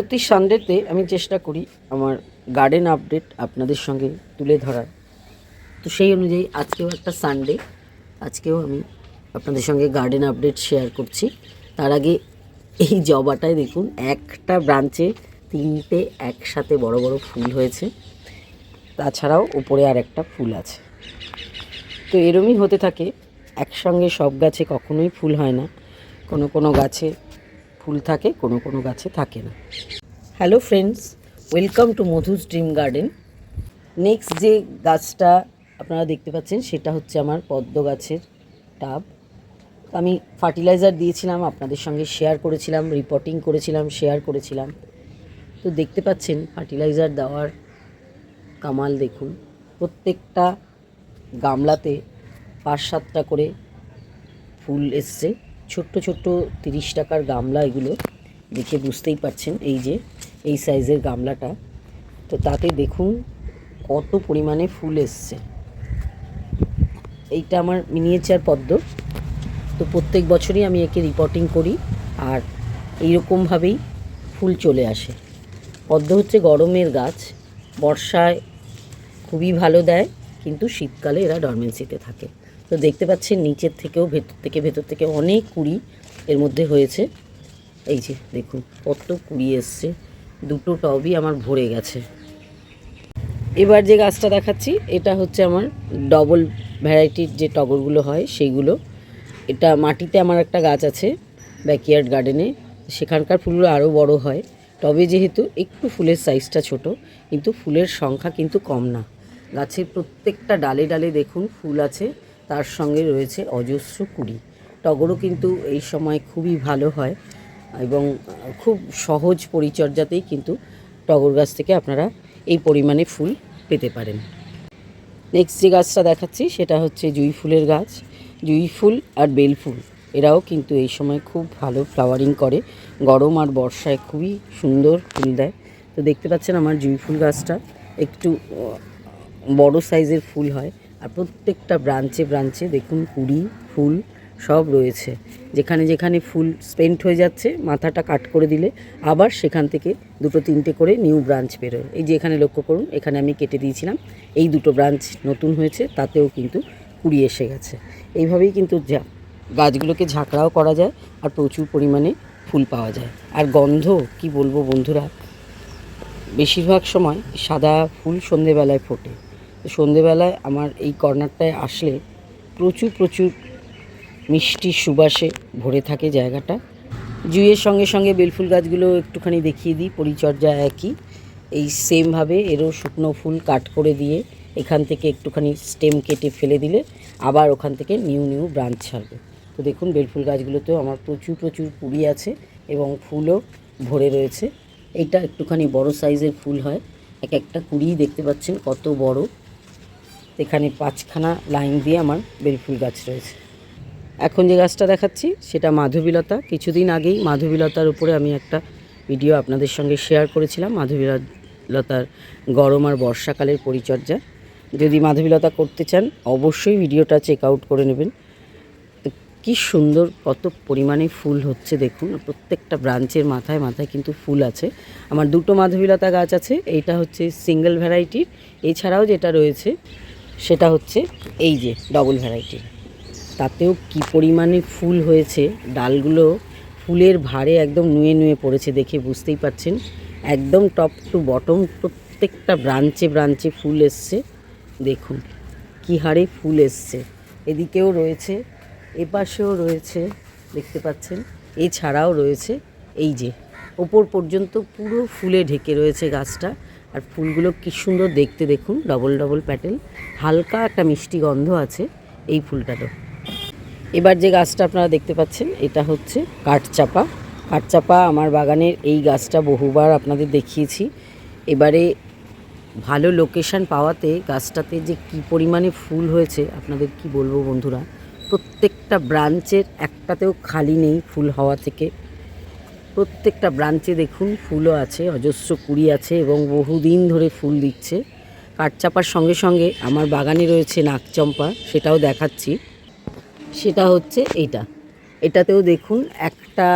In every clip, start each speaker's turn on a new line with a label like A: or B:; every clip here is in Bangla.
A: প্রতি সানডেতে আমি চেষ্টা করি আমার গার্ডেন আপডেট আপনাদের সঙ্গে তুলে ধরার। তো সেই অনুযায়ী আজকেও একটা সানডে আজকেও আমি আপনাদের সঙ্গে গার্ডেন আপডেট শেয়ার করছি। তার আগে এই জবাটায় দেখুন, একটা ব্রাঞ্চে তিনটে একসাথে বড় বড় ফুল হয়েছে। তাছাড়াও উপরে আর একটা ফুল আছে। তো এরমই হতে থাকে, একসঙ্গে সব গাছে কখনোই ফুল হয় না। কোনো কোনো গাছে ফুল থাকে, কোনো কোনো গাছে থাকে না। Hello friends welcome to Madhu's dream garden next যে গাছটা আপনারা দেখতে পাচ্ছেন, সেটা হচ্ছে আমার পদ্ম গাছের টাব। আমি ফার্টিলাইজার দিয়েছিলাম, আপনাদের সঙ্গে শেয়ার করেছিলাম রিপোর্টিং করেছিলাম শেয়ার করেছিলাম। তো দেখতে পাচ্ছেন ফার্টিলাইজার দেওয়ার কামাল দেখুন। প্রত্যেকটা গামলাতে পাঁচ সাতটা করে ফুল এসছে। ছোট্ট ছোট্ট তিরিশ টাকার গামলা এগুলো দেখে বুঝতেই পারছেন এই যে, এই সাইজের গামলাটা। তো তাতে দেখুন কত পরিমাণে ফুল এসছে। এইটা আমার মিনিয়েচার পদ্ম। তো প্রত্যেক বছরই আমি একে রিপোর্টিং করি আর এইরকমভাবেই ফুল চলে আসে। পদ্ম হচ্ছে গরমের গাছ, বর্ষায় খুবই ভালো দেয়, কিন্তু শীতকালে এরা ডরমেন্সিতে থাকে। তো দেখতে পাচ্ছেন নিচের থেকেও ভেতর থেকে ভেতর থেকে অনেক কুড়ি এর মধ্যে হয়েছে। এই যে দেখুন, কত কুড়ি এসছে। দুটো টবই আমার ভরে গেছে। এবার যে গাছটা দেখাচ্ছি, এটা হচ্ছে আমার ডবল ভ্যারাইটির যে টগরগুলো হয়, সেইগুলো। এটা মাটিতে আমার একটা গাছ আছে ব্যাকইয়ার্ড গার্ডেনে সেখানকার ফুলগুলো আরও বড় হয়। টবে যেহেতু একটু ফুলের সাইজটা ছোট, কিন্তু ফুলের সংখ্যা কিন্তু কম না। গাছের প্রত্যেকটা ডালে ডালে দেখুন ফুল আছে। তার সঙ্গে রয়েছে অজস্র কুড়ি। টগরও কিন্তু এই সময় খুবই ভালো হয় এবং খুব সহজ পরিচর্যাতেই কিন্তু টগর গাছ থেকে আপনারা এই পরিমাণে ফুল পেতে পারেন। নেক্সট যে গাছটা দেখাচ্ছি, সেটা হচ্ছে জুঁই ফুলের গাছ। জুঁই ফুল আর বেল ফুল, এরাও কিন্তু এই সময় খুব ভালো ফ্লাওয়ারিং করে। গরম আর বর্ষায় খুবই সুন্দর ফুল দেয়। তো দেখতে পাচ্ছেন আমার জুঁই ফুল গাছটা একটু বড় সাইজের ফুল হয়। আর প্রত্যেকটা ব্রাঞ্চে ব্রাঞ্চে দেখুন কুড়ি, ফুল সব রয়েছে। যেখানে যেখানে ফুল স্পেন্ট হয়ে যাচ্ছে, মাথাটা কাট করে দিলে আবার সেখান থেকে দুটো তিনটে করে নিউ ব্রাঞ্চ বেরোয়। এই যে এখানে লক্ষ্য করুন, এখানে আমি কেটে দিয়েছিলাম। এই দুটো ব্রাঞ্চ নতুন হয়েছে, তাতেও কিন্তু কুড়ি এসে গেছে। এইভাবেই কিন্তু যা, গাছগুলোকে ঝাঁকড়াও করা যায় আর প্রচুর পরিমাণে ফুল পাওয়া যায়। আর গন্ধ, কি বলব বন্ধুরা? বেশিরভাগ সময় সাদা ফুল সন্ধেবেলায় ফোটে। সন্ধেবেলায় আমার এই কর্নারটায় আসলে প্রচুর প্রচুর মিষ্টি সুবাসে ভরে থাকে জায়গাটা। জুইয়ের সঙ্গে সঙ্গে বেলফুল গাছগুলো একটুখানি দেখিয়ে দিই, পরিচর্যা একই। এই সেমভাবে এরও শুকনো ফুল কাট করে দিয়ে এখান থেকে একটুখানি স্টেম কেটে ফেলে দিলে আবার ওখান থেকে নিউ নিউ ব্রাঞ্চ ছাড়বে। তো দেখুন, বেলফুল গাছগুলোতেও আমার প্রচুর প্রচুর কুড়ি আছে এবং ফুলও ভরে রয়েছে। এটা একটুখানি বড় সাইজের ফুল হয়। এক একটা কুড়িই দেখতে পাচ্ছেন কত বড়। এখানে পাঁচখানা লাইন দিয়ে আমার বেলফুল গাছ রয়েছে। এখন যে গাছটা দেখাচ্ছি, সেটা মাধবীলতা। কিছুদিন আগেই মাধবীলতার উপরে আমি একটা ভিডিও আপনাদের সঙ্গে শেয়ার করেছিলাম, মাধবীলতার গরম আর বর্ষাকালের পরিচর্যা। যদি মাধবীলতা করতে চান, অবশ্যই ভিডিওটা চেক আউট করে নেবেন। কী সুন্দর, কত পরিমাণে ফুল হচ্ছে দেখুন। প্রত্যেকটা ব্রাঞ্চের মাথায় মাথায় কিন্তু ফুল আছে। আমার দুটো মাধবীলতা গাছ আছে, এইটা হচ্ছে সিঙ্গেল ভ্যারাইটির এছাড়াও যেটা রয়েছে সেটা হচ্ছে এই যে ডবল ভ্যারাইটি তাতেও কি পরিমাণে ফুল হয়েছে, ডালগুলো ফুলের ভারে একদম নুয়ে নুয়ে পড়েছে দেখে বুঝতেই পারছেন। একদম টপ টু বটম প্রত্যেকটা ব্রাঞ্চে ব্রাঞ্চে ফুল এসছে। দেখুন কি হারে ফুল এসছে। এদিকেও রয়েছে, এপাশেও রয়েছে, দেখতে পাচ্ছেন? এছাড়াও রয়েছে এই যে, ওপর পর্যন্ত পুরো ফুলে ঢেকে রয়েছে গাছটা। আর ফুলগুলো কি সুন্দর দেখতে দেখুন ডবল ডবল প্যাটেল হালকা একটা মিষ্টি গন্ধ আছে এই ফুলটারও। এবার যে গাছটা আপনারা দেখতে পাচ্ছেন, এটা হচ্ছে কাঠচাপা। কাঠচাপা আমার বাগানের এই গাছটা বহুবার আপনাদের দেখিয়েছি। এবারে ভালো লোকেশন পাওয়াতে গাছটাতে যে কি পরিমাণে ফুল হয়েছে, আপনাদের কি বলব বন্ধুরা? প্রত্যেকটা ব্রাঞ্চের একটাতেও খালি নেই ফুল হওয়া থেকে। প্রত্যেকটা ব্রাঞ্চে দেখুন ফুলও আছে, অজস্র কুড়ি আছে এবং বহুদিন ধরে ফুল দিচ্ছে। কাঠচাপার সঙ্গে সঙ্গে আমার বাগানে রয়েছে নাকচম্পা সেটাও দেখাচ্ছি। সেটা হচ্ছে এইটা। এটাতেও দেখুন একটা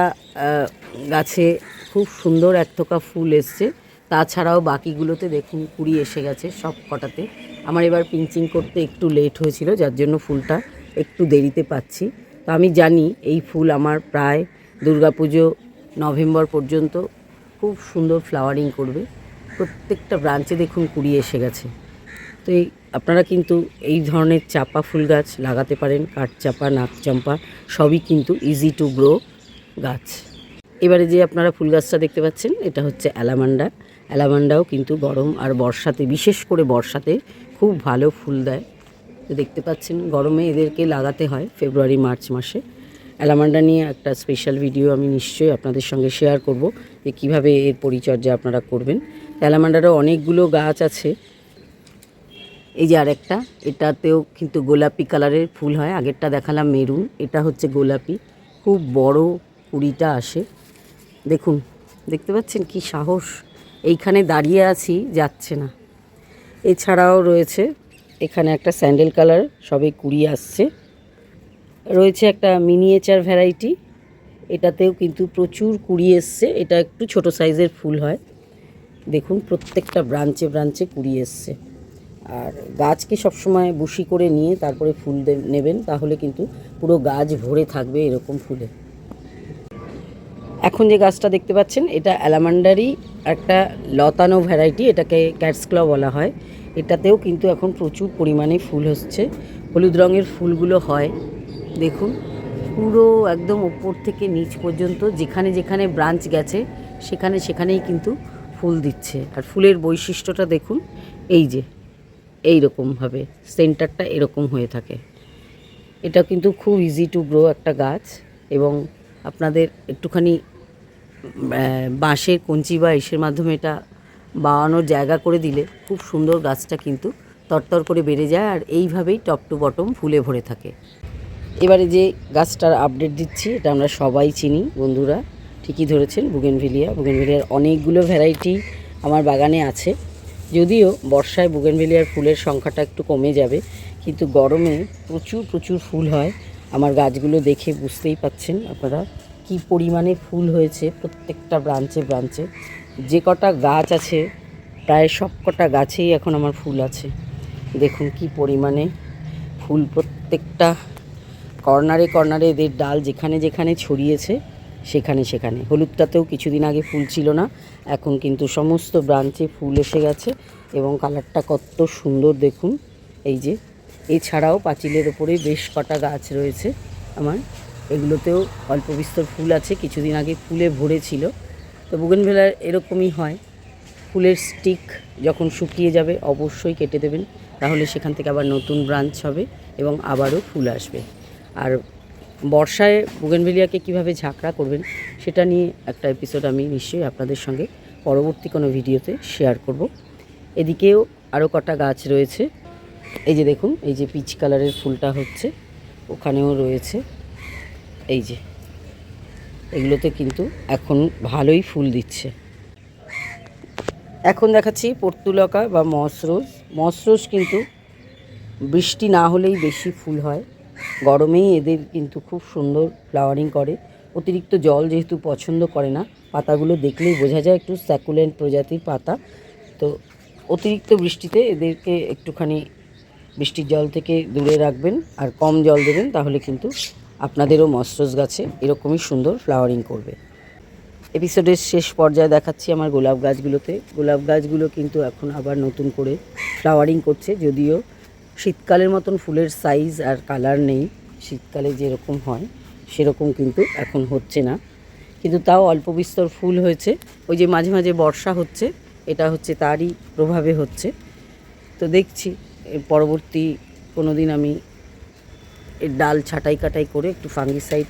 A: গাছে খুব সুন্দর এক থোকা ফুল এসছে। তাছাড়াও বাকিগুলোতে দেখুন কুড়ি এসে গেছে সব কটাতে। আমার এবার পিঞ্চিং করতে একটু লেট হয়েছিল, যার জন্য ফুলটা একটু দেরিতে পাচ্ছি। তো আমি জানি এই ফুল আমার প্রায় দুর্গাপুজো নভেম্বর পর্যন্ত খুব সুন্দর ফ্লাওয়ারিং করবে। প্রত্যেকটা ব্রাঞ্চে দেখুন কুড়ি এসে গেছে। তো এই, আপনারা কিন্তু এই ধরনের চাপা ফুল গাছ লাগাতে পারেন কাঠচাপা নাকচম্পা সবই কিন্তু ইজি টু গ্রো গাছ। এবারে যে আপনারা ফুল গাছটা দেখতে পাচ্ছেন, এটা হচ্ছে অ্যালামান্ডা। অ্যালামান্ডাও কিন্তু গরম আর বর্ষাতে, বিশেষ করে বর্ষাতে খুব ভালো ফুল দেয়। দেখতে পাচ্ছেন, গরমে এদেরকে লাগাতে হয়, ফেব্রুয়ারি, মার্চ মাসে। অ্যালামান্ডা নিয়ে একটা স্পেশাল ভিডিও আমি নিশ্চয়ই আপনাদের সঙ্গে শেয়ার করব যে কীভাবে এর পরিচর্যা আপনারা করবেন। অ্যালামান্ডারও অনেকগুলো গাছ আছে। এই যে আরেকটা, এটাতেও কিন্তু গোলাপি কালারের ফুল হয়। আগেরটা দেখালাম মেরুন, এটা হচ্ছে গোলাপি। খুব বড় কুড়িটা আসে। দেখুন, দেখতে পাচ্ছেন কি সাহস? এইখানে দাঁড়িয়ে আছি, যাচ্ছে না। এছাড়াও রয়েছে, এখানে একটা স্যান্ডেল কালার সবে কুড়ি আসছে। রয়েছে একটা মিনিয়েচার ভ্যারাইটি এটাতেও কিন্তু প্রচুর কুড়ি এসছে। এটা একটু ছোট সাইজের ফুল হয়। দেখুন, প্রত্যেকটা ব্রাঞ্চে ব্রাঞ্চে কুড়ি এসছে। আর গাছকে সবসময় বুশি করে নিয়ে তারপরে ফুল নেবেন, তাহলে কিন্তু পুরো গাছ ভরে থাকবে এরকম ফুলে। এখন যে গাছটা দেখতে পাচ্ছেন, এটা অ্যালামান্ডারই একটা লতানো ভ্যারাইটি এটাকে ক্যাটসক্ল বলা হয়। এটাতেও কিন্তু এখন প্রচুর পরিমাণে ফুল হচ্ছে। হলুদ রঙের ফুলগুলো হয়। দেখুন, পুরো একদম ওপর থেকে নিচ পর্যন্ত যেখানে যেখানে ব্রাঞ্চ গেছে, সেখানে সেখানেই কিন্তু ফুল দিচ্ছে। আর ফুলের বৈশিষ্ট্যটা দেখুন, এই যে এই রকমভাবে সেন্টারটা এরকম হয়ে থাকে। এটা কিন্তু খুব ইজি টু গ্রো একটা গাছ এবং আপনাদের একটুখানি বাঁশের কঞ্চি বা ইসের মাধ্যমে এটা বাড়ানোর জায়গা করে দিলে খুব সুন্দর গাছটা কিন্তু তরতর করে বেড়ে যায় আর এইভাবেই টপ টু বটম ফুলে ভরে থাকে। এবারে যে গাছটার আপডেট দিচ্ছি, এটা আমরা সবাই চিনি, বন্ধুরা। ঠিকই ধরেছেন বুগেনভিলিয়া বুগেনভিলিয়ার অনেকগুলো ভ্যারাইটি আমার বাগানে আছে। যদিও বর্ষায় বুগেনভিলিয়ার ফুলের সংখ্যাটা একটু কমে যাবে, কিন্তু গরমে প্রচুর প্রচুর ফুল হয়। আমার গাছগুলো দেখে বুঝতেই পাচ্ছেন আপনারা কি পরিমাণে ফুল হয়েছে প্রত্যেকটা ব্রাঞ্চে ব্রাঞ্চে যে কটা গাছ আছে, প্রায় সব কটা গাছেই এখন আমার ফুল আছে। দেখুন কি পরিমাণে ফুল প্রত্যেকটা কর্নারে কর্নারে এদের ডাল যেখানে যেখানে ছড়িয়েছে, সেখানে সেখানে। হলুদটাতেও কিছুদিন আগে ফুল ছিল না, এখন কিন্তু সমস্ত ব্রাঞ্চে ফুল এসে গেছে এবং কালারটা কত সুন্দর দেখুন। এই যে, এছাড়াও পাঁচিলের ওপরে বেশ কটা গাছ রয়েছে আমার। এগুলোতেও অল্প বিস্তর ফুল আছে, কিছুদিন আগে ফুলে ভরেছিল। তো বুগেনভেলার এরকমই হয়। ফুলের স্টিক যখন শুকিয়ে যাবে, অবশ্যই কেটে দেবেন, তাহলে সেখান থেকে আবার নতুন ব্রাঞ্চ হবে এবং আবারও ফুল আসবে। আর বর্ষায় বুগেনভেলিয়াকে কীভাবে ঝাঁকড়া করবেন সেটা নিয়ে একটা এপিসোড আমি নিশ্চয়ই আপনাদের সঙ্গে পরবর্তী কোনো ভিডিওতে শেয়ার করব। এদিকেও আরও কটা গাছ রয়েছে। এই যে দেখুন, এই যে পিচ কালারের ফুলটা হচ্ছে, ওখানেও রয়েছে। এই যে, এগুলোতে কিন্তু এখন ভালোই ফুল দিচ্ছে। এখন দেখাচ্ছি পর্তুলকা বা মসরোজ। মসরোজ কিন্তু বৃষ্টি না হলেই বেশি ফুল হয়। গরমেই এদের কিন্তু খুব সুন্দর ফ্লাওয়ারিং করে। অতিরিক্ত জল যেহেতু পছন্দ করে না, পাতাগুলো দেখলেই বোঝা যায় একটু স্যাকুলেন্ট প্রজাতির পাতা। তো অতিরিক্ত বৃষ্টিতে এদেরকে একটুখানি বৃষ্টির জল থেকে দূরে রাখবেন আর কম জল দেবেন, তাহলে কিন্তু আপনাদেরও মসরোজ গাছে এরকমই সুন্দর ফ্লাওয়ারিং করবে। এপিসোডের শেষ পর্যায়ে দেখাচ্ছি আমার গোলাপ গাছগুলোতে। গোলাপ গাছগুলো কিন্তু এখন আবার নতুন করে ফ্লাওয়ারিং করছে, যদিও শীতকালের মতন ফুলের সাইজ আর কালার নেই। শীতকালে যেরকম হয়, সেরকম কিন্তু এখন হচ্ছে না। কিন্তু তাও অল্প বিস্তর ফুল হয়েছে। ওই যে মাঝে মাঝে বর্ষা হচ্ছে, এটা হচ্ছে তারই প্রভাবে হচ্ছে। তো দেখছি পরবর্তী কোনো দিন আমি এর ডাল ছাটাই কাটাই করে একটু ফাঙ্গিসাইড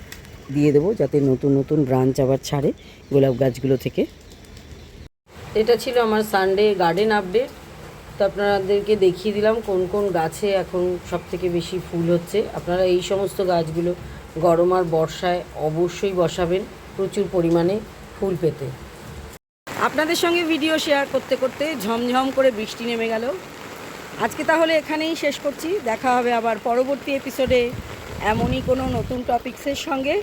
A: দিয়ে দেবো, যাতে নতুন নতুন ব্রাঞ্চ আবার ছাড়ে গোলাপ গাছগুলো থেকে। এটা ছিল আমার সানডে গার্ডেন আপডেট তো আপনাদেরকে দেখিয়ে দিলাম কোন কোন গাছে এখন সব থেকে বেশি ফুল হচ্ছে। আপনারা এই সমস্ত গাছগুলো গরম আর বর্ষায় অবশ্যই বসাবেন প্রচুর পরিমাণে ফুল পেতে। আপনাদের সঙ্গে ভিডিও শেয়ার করতে করতে ঝমঝম করে বৃষ্টি নেমে গেল। আজকে তাহলে এখানেই শেষ করছি। দেখা হবে আবার পরবর্তী এপিসোডে এমনই কোনো নতুন টপিক্সের সঙ্গে।